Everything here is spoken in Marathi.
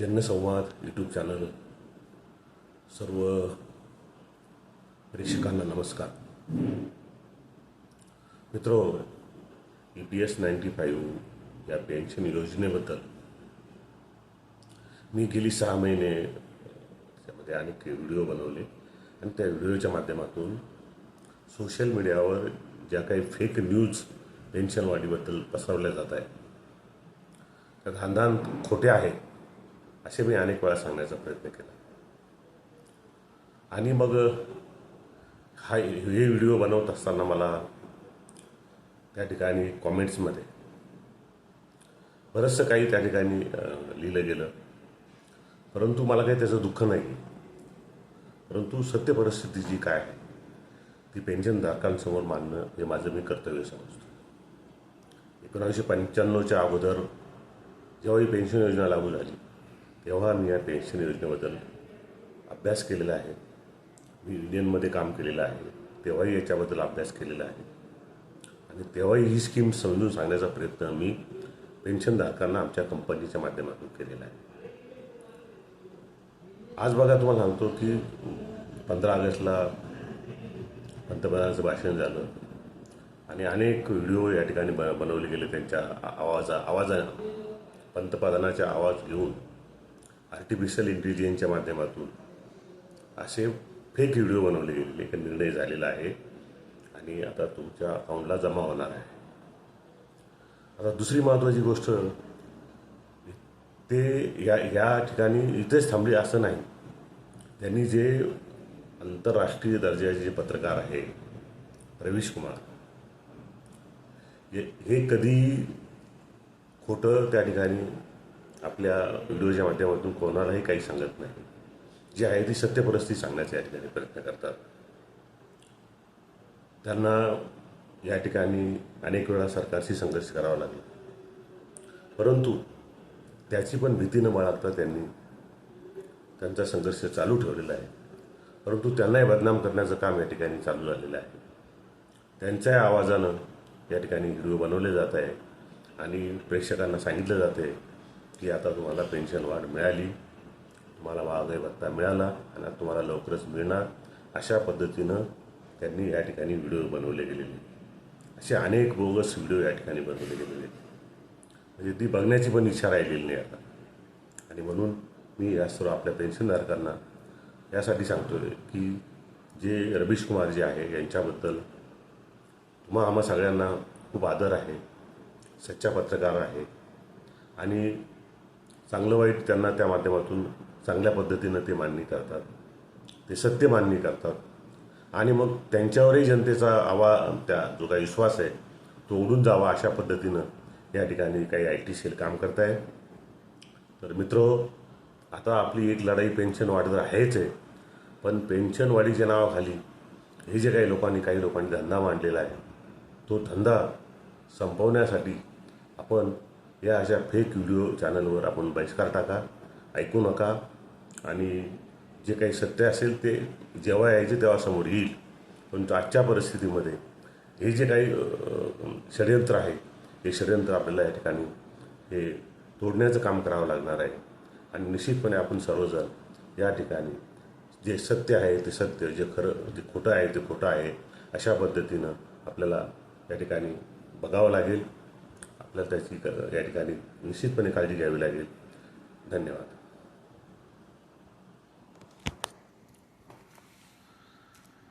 जनसंवाद यूट्यूब चॅनल सर्व प्रेक्षकांना नमस्कार. मित्र E P S ninety five या पेन्शन योजनेबद्दल मी गेली सहा महिने त्यामध्ये अनेक व्हिडिओ बनवले आणि त्या व्हिडिओच्या माध्यमातून सोशल मीडियावर ज्या काही फेक न्यूज पेन्शन वाढीबद्दल पसरवल्या जात आहेत त्या धांदान खोटे आहे असे मी अनेक वेळा सांगण्याचा प्रयत्न केला. आणि मग हा हे व्हिडिओ बनवत असताना मला त्या ठिकाणी कॉमेंट्समध्ये बरंचसं काही त्या ठिकाणी लिहिलं गेलं. परंतु मला काही त्याचं दुःख नाही. परंतु सत्य परिस्थिती जी काय आहे ती पेन्शनधारकांसमोर मांडणं हे माझं मी कर्तव्य समजतो. एकोणीसशे पंच्याण्णवच्या अगोदर जेव्हा ही पेन्शन योजना लागू झाली तेव्हा मी या पेन्शन योजनेबद्दल अभ्यास केलेला आहे. मी युनियनमध्ये काम केलेलं आहे. तेव्हाही याच्याबद्दल अभ्यास केलेला आहे. आणि तेव्हाही ही स्कीम समजून सांगण्याचा प्रयत्न मी पेन्शनधारकांना आमच्या कंपनीच्या माध्यमातून केलेला आहे. आज बघा तुम्हाला सांगतो की पंधरा ऑगस्टला पंतप्रधानाचं भाषण झालं. आणि अनेक व्हिडिओ या ठिकाणी ब बनवले गेले त्यांच्या आ- आवाजा आवाजा पंतप्रधानाचा आवाज घेऊन. आर्टिफिशियल इंटेलिजन्सच्या माध्यमातून असे फेक व्हिडिओ बनवले गेलेले एक निर्णय झालेला आहे. आणि आता तुमच्या अकाउंटला जमा होणार आहे. आता दुसरी महत्त्वाची गोष्ट ते या या ठिकाणी इथेच थांबले असं नाही. त्यांनी जे आंतरराष्ट्रीय दर्जाचे जे पत्रकार आहे रवीश कुमार हे हे कधी खोटं त्या ठिकाणी आपल्या व्हिडिओच्या माध्यमातून कोणालाही काही सांगत नाही. जे आहे ती सत्य परिस्थिती सांगण्याचा या ठिकाणी प्रयत्न करतात. त्यांना या ठिकाणी अनेक वेळा सरकारशी संघर्ष करावा लागला. परंतु त्याची पण भीती न बाळगता त्यांनी त्यांचा संघर्ष चालू ठेवलेला आहे. परंतु त्यांनाही बदनाम करण्याचं काम या ठिकाणी चालू झालेलं आहे. त्यांच्याही आवाजानं या ठिकाणी व्हिडिओ बनवले जात आहे आणि प्रेक्षकांना सांगितलं जाते की आता तुम्हाला पेन्शन वाढ मिळाली तुम्हाला महागाई भत्ता मिळाला आणि आता तुम्हाला लवकरच मिळणार. अशा पद्धतीनं त्यांनी या ठिकाणी व्हिडिओ बनवले गेलेले. असे अनेक बोगस व्हिडिओ या ठिकाणी बनवले गेलेले. आहेत. म्हणजे ती बघण्याची पण इच्छा राहिलेली नाही आता. आणि म्हणून मी या सर्व आपल्या पेन्शनधारकांना यासाठी सांगतो की जे रमेश कुमार जे आहे यांच्याबद्दल तुम्हा आम्हा सगळ्यांना खूप आदर आहे सच्चा पत्रकार आहे. आणि चांगलं वाईट त्यांना त्या माध्यमातून चांगल्या पद्धतीनं ते मान्य करतात. ते सत्य मान्य करतात. आणि मग त्यांच्यावरही जनतेचा आवा त्या जो काही विश्वास आहे तो उडून जावा अशा पद्धतीनं या ठिकाणी काही आय टी सेल काम करत आहे तर मित्र आता आपली एक लढाई पेन्शन वाढत आहेच आहे पण पेन्शन वाढीच्या नावाखाली हे जे काही लोकांनी काही लोकांनी धंदा मांडलेला आहे तो धंदा संपवण्यासाठी आपण या अशा फेक व्हिडिओ चॅनलवर आपण बहिष्कार टाका ऐकू नका आणि जे काही सत्य असेल ते जेव्हा यायचे तेव्हा समोर येईल. पण आजच्या परिस्थितीमध्ये हे जे काही षडयंत्र आहे हे षडयंत्र आपल्याला या ठिकाणी हे तोडण्याचं काम करावं लागणार आहे. आणि निश्चितपणे आपण सर्वजण या ठिकाणी जे सत्य आहे ते सत्य जे खरं जे खोटं आहे ते खोटं आहे अशा पद्धतीनं आपल्याला या ठिकाणी बघावं लागेल. आपल्याला त्याची क- या ठिकाणी निश्चितपणे काळजी घ्यावी लागेल. धन्यवाद.